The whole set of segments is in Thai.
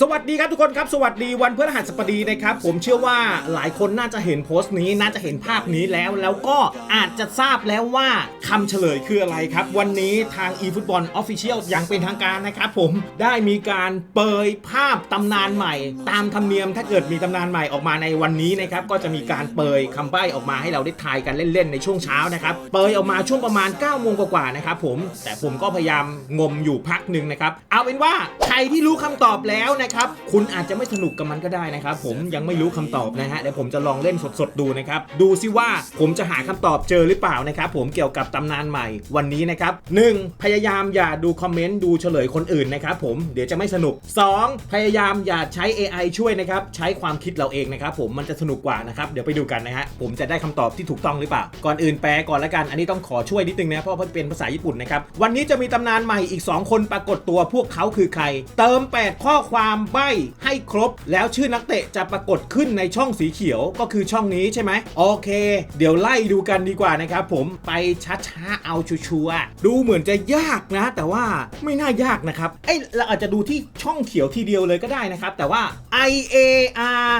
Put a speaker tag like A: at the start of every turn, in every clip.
A: あ! สวัสดีครับทุกคนครับ สวัสดีวันพฤหัสบดีนะครับ ผมเชื่อว่าหลายคนน่าจะเห็นโพสต์นี้น่าจะเห็นภาพนี้แล้ว แล้วก็อาจจะทราบแล้วว่าคำเฉลยคืออะไรครับ วันนี้ทาง eFootball Official อย่างเป็นทางการนะครับผมได้มีการเปยภาพตำนานใหม่ ตามธรรมเนียมถ้าเกิดมีตำนานใหม่ออกมาในวันนี้นะครับก็จะมีการเปยคำใบ้ออกมาให้เราได้ทายกันเล่นๆในช่วงเช้านะครับเปยออกมาช่วงประมาณ9โมงกว่าๆนะครับผมแต่ผมก็พยายามงมอยู่พักหนึ่งนะครับเอาเป็นว่าใครที่รู้คำตอบแล้วนะครับคุณอาจจะไม่สนุกกับมันก็ได้นะครับ ผมยังไม่รู้คำตอบนะฮะเดี๋ยวผมจะลองเล่นสดๆดูนะครับ ดูซิว่าผมจะหาคำตอบเจอหรือเปล่านะครับ ผมเกี่ยวกับตำนานใหม่วันนี้นะครับหนึ่งพยายามอย่าดูคอมเมนต์ดูเฉลยคนอื่นนะครับผมเดี๋ยวจะไม่สนุก 2. พยายามอย่าใช้ AI ช่วยนะครับ ใช้ความคิดเราเองนะครับ ผมมันจะสนุกกว่านะครับเดี๋ยวไปดูกันนะฮะผมจะได้คำตอบที่ถูกต้องหรือเปล่า ก่อนอื่นแปลก่อนละกันอันนี้ต้องขอช่วยนิดนึงนะเพราะว่าเป็นภาษาญี่ปุ่นนะครับวันนี้จะมีตำนานใหม่อีก 2 คนปรากฏตัวพวกเขาคือใคร เติม 8 ข้อความใบ้ให้ครบ แล้วชื่อนักเตะจะปรากฏขึ้นในช่องสีเขียวก็คือช่องนี้ใช่ไหมโอเค เดี๋ยวไล่ดูกันดีกว่านะครับผมไปช้าๆเอาชัวร์ๆดูเหมือนจะยากนะ แต่ว่าไม่น่ายากนะครับเอ้ยเราอาจจะดูที่ช่องเขียวทีเดียวเลยก็ได้นะครับ แต่ว่า I A R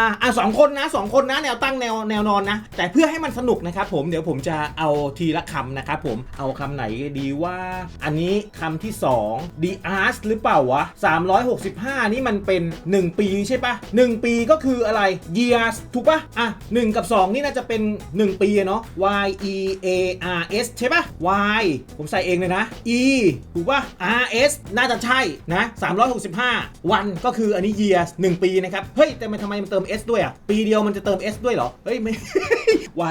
A: R อะสองคนนะสองคนนะแนวตั้งแนวแนวนอนนะ แต่เพื่อให้มันสนุกนะครับผมเดี๋ยวผมจะเอาทีละคำนะครับผมเอาคำไหนดีว่า อันนี้คำที่2 The Art หรือเปล่าวะ365นี่มันเป็น 1 ปีใช่ปะ1 ปีก็คืออะไร years ถูกปะอะ 1 กับ 2 นี่น่าจะเป็น 1 ปีเนาะ y e a r s ใช่ปะ y ผมใส่เองเลยนะ e ถูกปะ r s น่าจะใช่นะ 365 วันก็คืออันนี้ years 1 ปีนะครับ เฮ้ย แต่มันทำไมมันเติม s ด้วยอะปีเดียวมันจะเติม s ด้วยเหรอ เฮ้ยไม่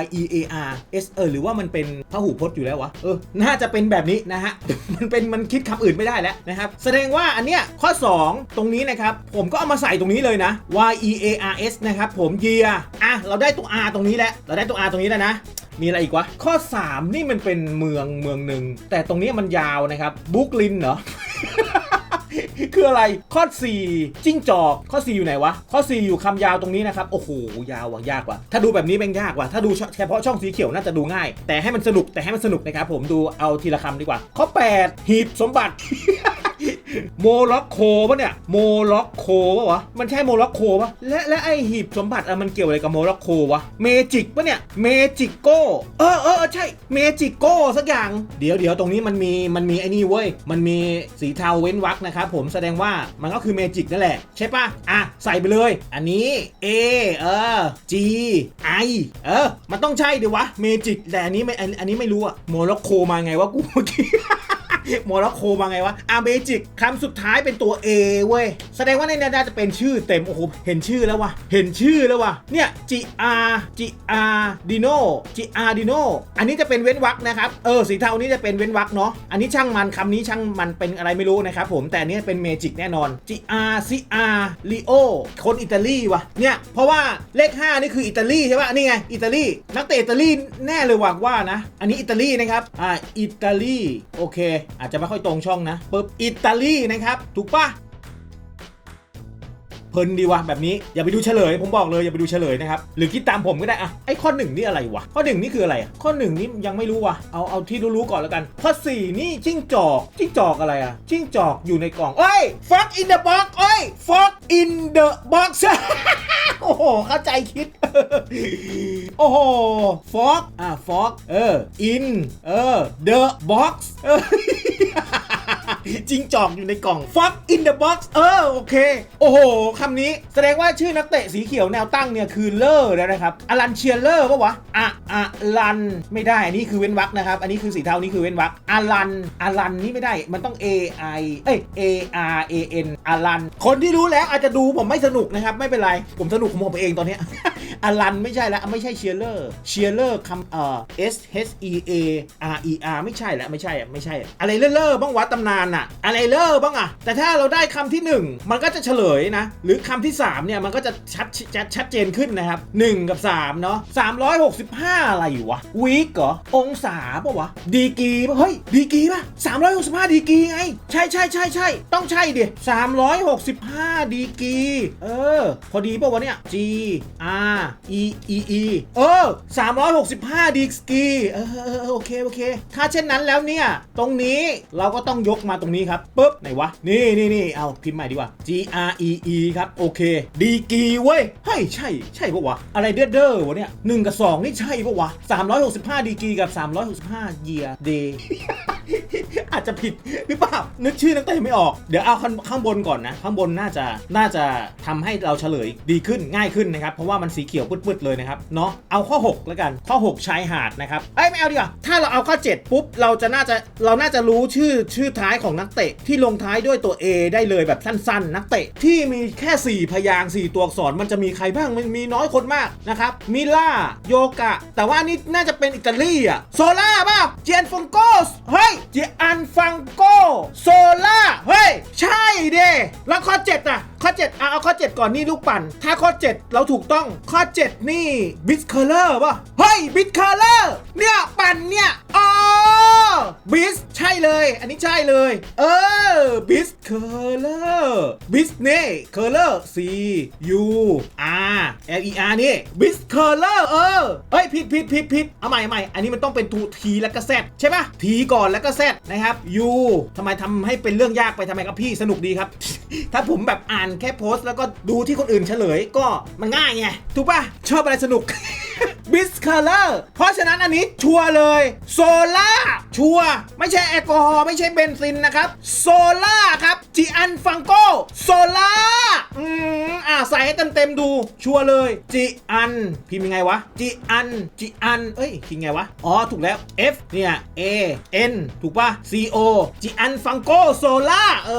A: y e a r s เออหรือว่ามันเป็นพหูพจน์อยู่แล้ววะ เออ น่าจะเป็นแบบนี้นะฮะ มันเป็นมันคิดคำอื่นไม่ได้แล้วนะครับ แสดงว่าอันเนี้ยข้อ 2 ตรงนี้นะครับ ผมก็เอามาใส่ตรงนี้เลยนะ y e a r s นะครับ ผม year อะ เราได้ตัว r ตรงนี้แล้ว เราได้ตัว r ตรงนี้แล้วนะ มีอะไรอีกวะ ข้อ 3 นี่มันเป็นเมืองเมืองหนึ่ง แต่ตรงนี้มันยาวนะครับบุกลินเหรอคืออะไรข้อ 4 จิ้งจอกข้อ 4 อยู่ไหนวะ ข้อ 4 อยู่คำยาวตรงนี้นะครับ โอ้โห ยาวว่ะยากว่ะถ้าดูแบบนี้แม่งยากว่ะถ้าดูเฉพาะช่องสีเขียวน่าจะดูง่าย แต่ให้มันสนุกแต่ให้มันสนุกนะครับผมดูเอาทีละคำดีกว่า ข้อ 8 หีบสมบัติ โมร็อกโคปะเนี่ยโมร็อกโคปะวะมันใช่โมร็อกโคปะและและไอหีบสมบัติอะมันเกี่ยวอะไรกับโมร็อกโควะเมจิกปะเนี่ยเมจิกโกเออเออเออใช่เมจิกโกสักอย่างเดี๋ยวเดี๋ยวตรงนี้มันมีมันมีไอ้นี่เว้ยมันมีสีเทาเว้นวรรคนะครับผมแสดงว่ามันก็คือเมจิกนั่นแหละ ใช่ปะอะใส่ไปเลย อันนี้ A เออ G I เออ มันต้องใช่ดิวะเมจิกแต่อันนี้ไม่อันอันนี้ไม่รู้อะโมร็อกโคมาไงวะกูเมื่อกี้ โมร็อกโคมาไงวะอาเบจิกคำสุดท้ายเป็นตัว A เว้ย แสดงว่าในนี้น่าจะเป็นชื่อเต็ม โอ้โห เห็นชื่อแล้ววะเห็นชื่อแล้ววะเนี่ย G R G R Dino G R Dino อันนี้จะเป็นเว้นวรรคนะครับ เออ สีเทานี้จะเป็นเว้นวรรคเนาะ อันนี้ช่างมันคำนี้ช่างมันเป็นอะไรไม่รู้นะครับผม แต่อันนี้เป็นเมจิกแน่นอน G R C R Leo คนอิตาลีวะเนี่ย เพราะว่าเลข 5 นี่คืออิตาลีใช่ปะนี่ไง อิตาลี นักเตะอิตาลีแน่เลยว่าว่านะ อันนี้อิตาลีนะครับ อ่า อิตาลี โอเคอาจจะไม่ค่อยตรงช่องนะปึ๊บอิตาลีนะครับ ถูกปะเพลินดีวะแบบนี้อย่าไปดูเฉลย ผมบอกเลยอย่าไปดูเฉลยนะครับหรือคิดตามผมก็ได้อะไอข้อหนึ่งนี่อะไรวะข้อหนึ่งนี่คืออะไรอะข้อหนึ่งนี่ยังไม่รู้วะเอาเอาที่รู้ๆก่อนแล้วกัน ข้อสี่นี่จิ้งจอกจิ้งจอกอะไรอะจิ้งจอกอยู่ในกล่องเอ้ย fuck in the box เอ้ย fuck in the box โอ้โห เข้าใจคิด โอ้โห fuck อะ fuck เออ in เออ the box เออจิงจอกอยู่ในกล่อง fuck in the box เออ โอเค โอ้โหคำนี้แสดงว่าชื่อนักเตะสีเขียวแนวตั้งเนี่ย คือเลอร์แล้วนะครับอลันเชียเลอร์ปะวะอะอะลัน ไม่ได้ อันนี้คือเว้นวรรคนะครับ อันนี้คือสีเทานี่คือเว้นวรรคอลันอลันนี่ไม่ได้ มันต้อง A I เอ้ย A R A N อลัน คนที่รู้แล้วอาจจะดูผมไม่สนุกนะครับ ไม่เป็นไร ผมสนุกผมองไปเองตอนเนี้ย อลันไม่ใช่แล้วไม่ใช่เชียร์เลอร์เชียร์เลอร์คำเอ่อ S H E A R E R ไม่ใช่แล้วไม่ใช่อะไม่ใช่อะอะไรเลอร์บ้างวะตำนานอะอะไรเลอร์บ้างอะแต่ถ้าเราได้คำที่หนึ่งมันก็จะเฉลยนะ หรือคำที่สามเนี่ย มันก็จะชัดชัดชัดเจนขึ้นนะครับหนึ่งกับสามเนาะ365 อะไรวะวีกเหรอ องศาปะวะ ดีกีปะเฮ้ย ดีกีปะ365 ดีกีไง ใช่ใช่ใช่ใช่ต้องใช่ดิ365 ดีกี เออ พอดีปะวะเนี่ย G R E E E เออ365ดีกรีเออเออโอเคโอเค ถ้าเช่นนั้นแล้วเนี่ย ตรงนี้เราก็ต้องยกมาตรงนี้ครับปุ๊บไหนวะ นี่นี่นี่เอาพิมพ์ใหม่ดีกว่า G R E E ครับ โอเค ดีกรีเว้ยเฮ้ยใช่ใช่ปะวะ อะไรเด้อเด้อวะเนี่ย1กับ2นี่ใช่ปะวะ365 ดีกรีกับ 365 year day อาจจะผิดหรือเปล่านึกชื่อนักเตะไม่ออก เดี๋ยวเอาข้างบนก่อนนะ ข้างบนน่าจะน่าจะทำให้เราเฉลยดีขึ้นง่ายขึ้นนะครับ เพราะว่ามันสีเขียวปืดๆเลยนะครับเนาะเอาข้อ 6 แล้วกัน ข้อ 6 ชายหาดนะครับเอ้ยไม่เอาดีกว่าถ้าเราเอาข้อ 7 ปุ๊บ เราจะน่าจะเราน่าจะรู้ชื่อชื่อท้ายของนักเตะที่ลงท้ายด้วยตัว A ได้เลยแบบสั้น ๆ นักเตะที่มีแค่ 4 พยางค์4ตัวอักษรมันจะมีใครบ้างมันมีน้อยคนมากนะครับมิล่าโยกะ แต่ว่านี่น่าจะเป็นอิตาลีอะโซล่าป่ะเจนฟงโกสเฮ้ยเจียนฟังโกโซล่าเฮ้ย ใช่เด้แล้วข้อ7อะ ข้อ7อะเอาข้อ 7 ก่อนนี่ลูกปั่น ถ้าข้อ 7 เราถูกต้องข้อ 7 นี่บิสเคอร์เลอร์ป่ะ เฮ้ยบิสเคอร์เลอร์เนี่ยปั่นเนี่ยอ๋อบิสใช่เลย อันนี้ใช่เลย เออบิสเคอร์เลอร์บิสเน่เคอร์เลอร์ C U R L E R นี่บิสเคอร์เลอร์เออเฮ้ยผิดผิดผิดผิดเอาใหม่ใหม่อันนี้มันต้องเป็นทูทีแล้วก็แซดใช่ป่ะทีก่อนแล้วก็แซดนะครับ U ทำไมทำให้เป็นเรื่องยากไปทำไมครับพี่สนุกดีครับ ถ้าผมแบบอ่านแค่โพสต์แล้วก็ดูที่คนอื่นเฉลยก็มันง่ายไงถูกปะชอบอะไรสนุก บิสคาร์เลอร์เพราะฉะนั้นอันนี้ชัวร์เลยโซล่าชัวร์ไม่ใช่แอลกอฮอล์ไม่ใช่เบนซินนะครับโซล่าครับจีอันฟังโกโซล่าอืมอ่า ใส่ให้เต็มๆดู ชัวร์เลยจีอัน พิมพ์ยังไงวะจีอันจีอัน เอ้ยพิมพ์ไงวะ อ๋อ ถูกแล้ว F เนี่ย A N ถูกปะ C O จีอันฟังโกโซล่าเอ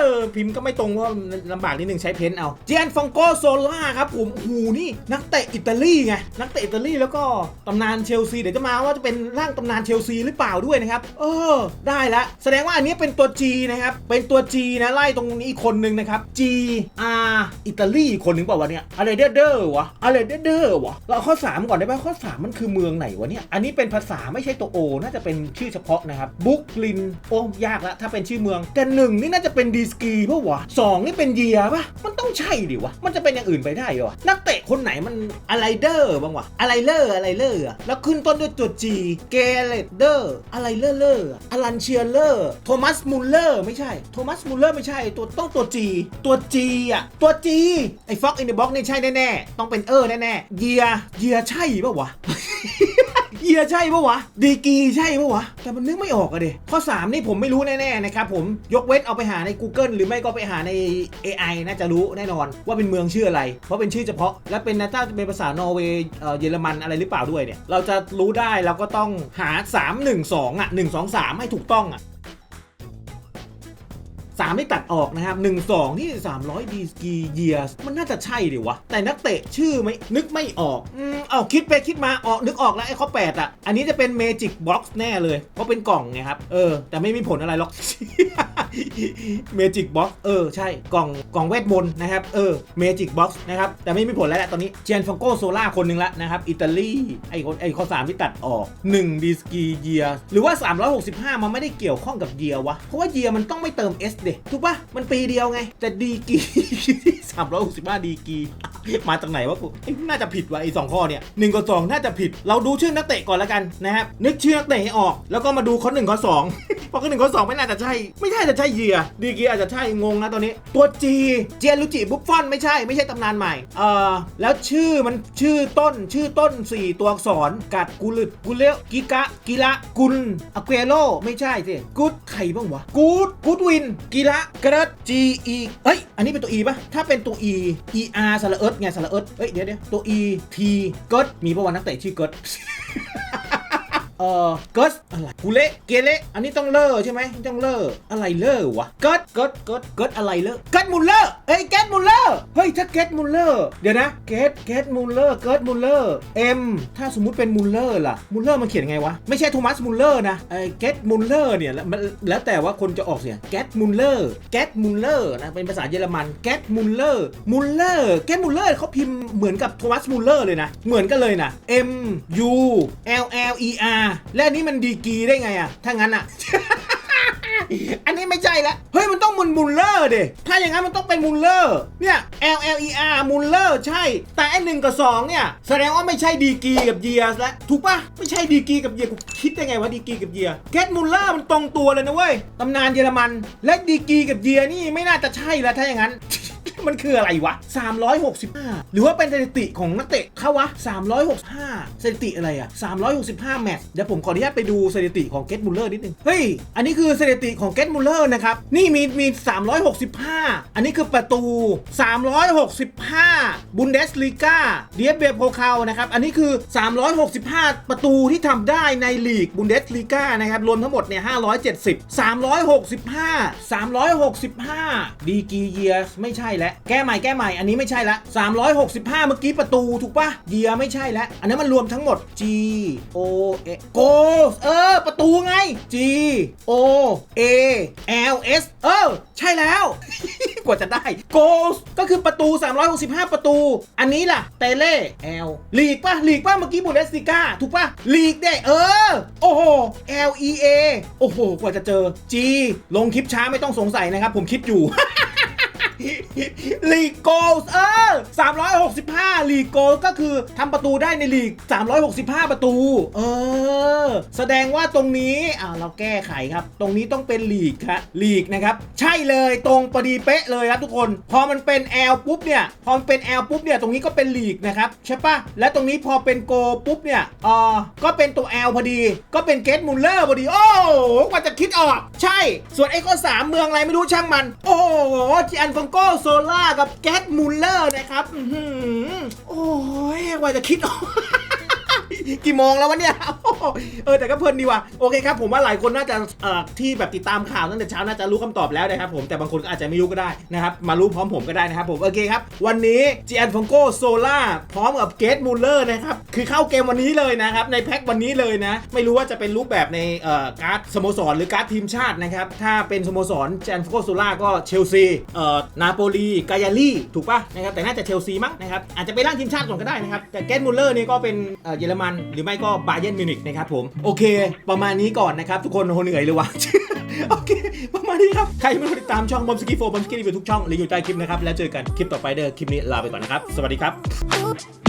A: อ พิมพ์ก็ไม่ตรงเพราลำบากนิดนึงใช้เพ้นท์เอาจีอันฟังโกโซล่าครับผมหูนี่ นักเตะอิตาลีไง นักเตะอิตาลีแล้วก็ตำนานเชลซี เดี๋ยวจะมาว่าจะเป็นร่างตำนานเชลซีหรือเปล่าด้วยนะครับ เออ ได้ละ แสดงว่าอันนี้เป็นตัว G นะครับ เป็นตัว G นะ ไล่ตรงนี้อีกคนนึงนะครับ G R อิตาลีอีกคนหนึ่งเปล่าวะเนี่ยอะไรเด้อเด้อวะอะไรเด้อเด้อวะเราข้อ 3 ก่อนได้ไหมข้อ 3 มันคือเมืองไหนวะเนี่ยอันนี้เป็นภาษาไม่ใช่ตัว O น่าจะเป็นชื่อเฉพาะนะครับบุกลินโอ้ยากละถ้าเป็นชื่อเมือง แต่หนึ่งนี่น่าจะเป็นดีสกีเปล่าวะสองนี่เป็นเยียปะมันต้องใช่ดิวะมันจะเป็นอย่างอื่นไปได้หรอวะนักเตะคนไหนมันอะไรเด้อบ้างวะอะไรเลอร์อะไรเลอร์อะแล้วขึ้นต้นด้วยตัว G เกเรตเดอร์อะไรเลอร์เลอร์อลันเชียเลอร์โทมัสมูลเลอร์ไม่ใช่โทมัสมูลเลอร์ไม่ใช่ตัวต้องตัว G ตัว G อะตัว G ไอ้ฟ็อกอินเดอะบ็อกนี่ใช่แน่ๆ ต้องเป็นเออแน่ๆ เยียเยียใช่ปะวะ เยียใช่ปะวะ ดีกีใช่ปะวะ แต่มันนึกไม่ออกอะเดข้อ 3 นี่ผมไม่รู้แน่ๆนะครับผม ยกเว้นเอาไปหาใน Google หรือไม่ก็ไปหาใน AI น่าจะรู้แน่นอน ว่าเป็นเมืองชื่ออะไร เพราะเป็นชื่อเฉพาะ และเป็นนะถ้าจะเป็นภาษานอร์เวย์เอ่อเยอรมันอะไรหรือเปล่าด้วยเนี่ย เราจะรู้ได้เราก็ต้องหา 3 1 2อะ1 2 3 ให้ถูกต้องอะ สามไม่ตัดออกนะครับหนึ่งสองนี่สามร้อยดีสกีเยียสมันน่าจะใช่ดิวะ แต่นักเตะชื่อไม่นึกไม่ออกอืมเอาคิดไปคิดมาออกนึกออกแล้วไอ้ข้อ8อะ อันนี้จะเป็นเมจิกบ็อกซ์แน่เลย เพราะเป็นกล่องไงครับ เออ แต่ไม่มีผลอะไรหรอกเมจิกบ็อกซ์เออ ใช่กล่องกล่องเวทมนต์นะครับ เออเมจิกบ็อกซ์นะครับ แต่ไม่มีผลแล้วแหละตอนนี้เจนฟังโกโซล่าคนหนึ่งละนะครับ อิตาลีไอ้คนไอ้ข้อ3ที่ตัดออก1ดีสกีเยียหรือว่า 365 มันไม่ได้เกี่ยวข้องกับเยียวะเพราะว่าเยียมันต้องไม่เติม S ดิ ถูกปะมันปีเดียวไง แต่ดีกรี365 ดีกี มาจากไหนวะกูน่าจะผิดว่ะไอ้สองข้อเนี่ยหนึ่งกับสองน่าจะผิด เราดูชื่อนักเตะก่อนแล้วกันนะครับนึกชื่อนักเตะให้ออก แล้วก็มาดูข้อหนึ่งข้อสองเพราะข้อหนึ่งข้อสองไม่น่าจะใช่ ไม่ใช่จะใช่เยียดีกีอาจจะใช่งงนะตอนนี้ ตัว G เจียนลุจิบุฟฟอนไม่ใช่ไม่ใช่ตำนานใหม่เอ่อแล้วชื่อมันชื่อต้นชื่อต้น 4 ตัวอักษรกัดกุลึดกุเลกิกะกิระกุลอเกโรไม่ใช่สิกุดใครบ้างวะกูดกูดวินกิระกระด G E เอ้ยอันนี้เป็นตัว E ป่ะถ้าเป็นตัว E E R สระเอิร์ดไงสระเอิร์ดเอ้ยเดี๋ยวเดี๋ยวตัว E T เกิร์ดมีประวัตินักเตะชื่อเกิร์ดเอ่อเกิร์ดอะไรกูเละเกเละอันนี้ต้องเลอร์ใช่ไหมต้องเลอร์อะไรเลอร์วะเกิร์ดเกิร์ดเกิร์ดเกิร์ดอะไรเลอร์เกิร์ดมุลเลอร์เอ้ยเกิร์ดมุลเลอร์ ยถ้าเกิร์สมุลเลอร์เดี๋ยวนะเกิร์สเกิร์สมุลเลอร์เกิร์สมุลเลอร์เอ็มถ้าสมมุติเป็นมุลเลอร์ล่ะมุลเลอร์มันเขียนไงวะ ไม่ใช่โทมัสมุลเลอร์นะไอ้เกิร์สมุลเลอร์เนี่ยแล้วแล้วแต่ว่าคนจะออกเสียงเกิร์สมุลเลอร์เกิร์สมุลเลอร์นะเป็นภาษาเยอรมันเกิร์สมุลเลอร์มุลเลอร์เกิร์สมุลเลอร์เขาพิมพ์เหมือนกับโทมัสมุลเลอร์เลยนะเหมือนกันเลยนะ M U L L E R และนี้มันดีกีได้ไงอะถ้างั้นอะ อันนี้ไม่ใช่ละเฮ้ยมันต้องมุนมุลเลอร์ดิถ้าอย่างนั้นมันต้องเป็นมุลเลอร์เนี่ย L L E R มุลเลอร์ใช่ แต่ไอหนึ่งกับสองเนี่ยแสดงว่าไม่ใช่ดีกีกับเยียร์แล้วถูกปะไม่ใช่ดีกีกับเยียร์กูคิดได้ไงว่าดีกีกับเยียร์เกตมุลเลอร์มันตรงตัวเลยนะเว้ยตำนานเยอรมัน และดีกีกับเยียร์นี่ไม่น่าจะใช่แล้วถ้าอย่างนั้น มันคืออะไรวะ 365 หรือว่าเป็นสถิติของนักเตะเขาวะ 365 สถิติอะไรอะ365 แมตช์เดี๋ยวผมขออนุญาตไปดูสถิติของเกตมูลเลอร์นิดนึง เฮ้ย อันนี้คือสถิติของเกตมูลเลอร์นะครับ นี่มีมี 365 อันนี้คือประตู 365 บุนเดสลีกาเดียเบโพคานะครับ อันนี้คือ 365 ประตูที่ทำได้ในลีกบุนเดสลีกานะครับ รวมทั้งหมดเนี่ย 570 365 365 ดีกีเยียไม่ใช่แล้วแก้ใหม่แก้ใหม่อันนี้ไม่ใช่ละ365 เมื่อกี้ประตูถูกปะเยียไม่ใช่แล้วอันนั้นมันรวมทั้งหมด G O A โกเออ ประตูไง G O A L S เออ ใช่แล้ว กว่าจะได้ goals ก็คือประตู 365 ประตู อันนี้ล่ะ เตเล่ L ลีกปะลีกปะเมื่อกี้บุนเดสลิก้าถูกปะลีกได้เออ โอ้โห L E A โอ้โห กว่าจะเจอ G ลงคลิปช้าไม่ต้องสงสัยนะครับ ผมคิดอยู่ ลีกโกลเออ365 ลีกโกลก็คือทำประตูได้ในลีก 365 ประตู เออ แสดงว่าตรงนี้อ่าเราแก้ไขครับ ตรงนี้ต้องเป็นลีกครับลีกนะครับ ใช่เลยตรงพอดีเป๊ะเลยครับทุกคน พอมันเป็น L ปุ๊บเนี่ย พอมันเป็น L ปุ๊บเนี่ยตรงนี้ก็เป็นลีกนะครับใช่ปะและตรงนี้พอเป็นโกปุ๊บเนี่ยอ่าก็เป็นตัว L พอดี ก็เป็นเกตมูลเลอร์พอดี โอ้กว่าจะคิดออก ใช่ ส่วนไอ้ข้อสามเมืองอะไรไม่รู้ช่างมัน โอ้โหจิอันฟงโกโซล่ากับแกตมูลเลอร์นะครับอื้อหือโอ้ยกว่าจะคิดออก กี่โมงแล้ววะเนี่ยเออแต่ก็เพลินดีว่ะโอเคครับผมว่าหลายคนน่าจะเอ่อที่แบบติดตามข่าวตั้งแต่เช้าน่าจะรู้คำตอบแล้วนะครับผมแต่บางคนก็อาจจะไม่รู้ก็ได้นะครับมารู้พร้อมผมก็ได้นะครับผมโอเคครับวันนี้จีแอนฟงโกโซล่าพร้อมกับเกตมูลเลอร์นะครับคือเข้าเกมวันนี้เลยนะครับในแพ็ควันนี้เลยนะ ไม่รู้ว่าจะเป็นรูปแบบในเอ่อการ์ดสโมสรหรือการ์ดทีมชาตินะครับถ้าเป็นสโมสรจีแอนฟงโกโซล่าก็เชลซีเอ่อนาโปลีกายาลีถูกป่ะนะครับแต่น่าจะเชลซีมั้งนะครับอาจจะไปร่างทีมชาติก่อนก็ได้นะครับแต่เกตมูลเลอร์นี่ก็เป็นเอ่อเยอรมัน หรือไม่ก็บาเย r n นมิวนิกนะครับผม โอเค ประมาณนี้ก่อนนะครับ ทุกคนโหเหนื่อยเลยว่ะ โอเค ประมาณนี้ครับ ใครไม่ติดตามช่องบอมสกี้โฟบอมสกี้รีวิวทุกช่องหรืออยู่ใต้คลิปนะครับ แล้วเจอกันคลิปต่อไปเด้อคลิปนี้ลาไปก่อนนะครับ สวัสดีครับ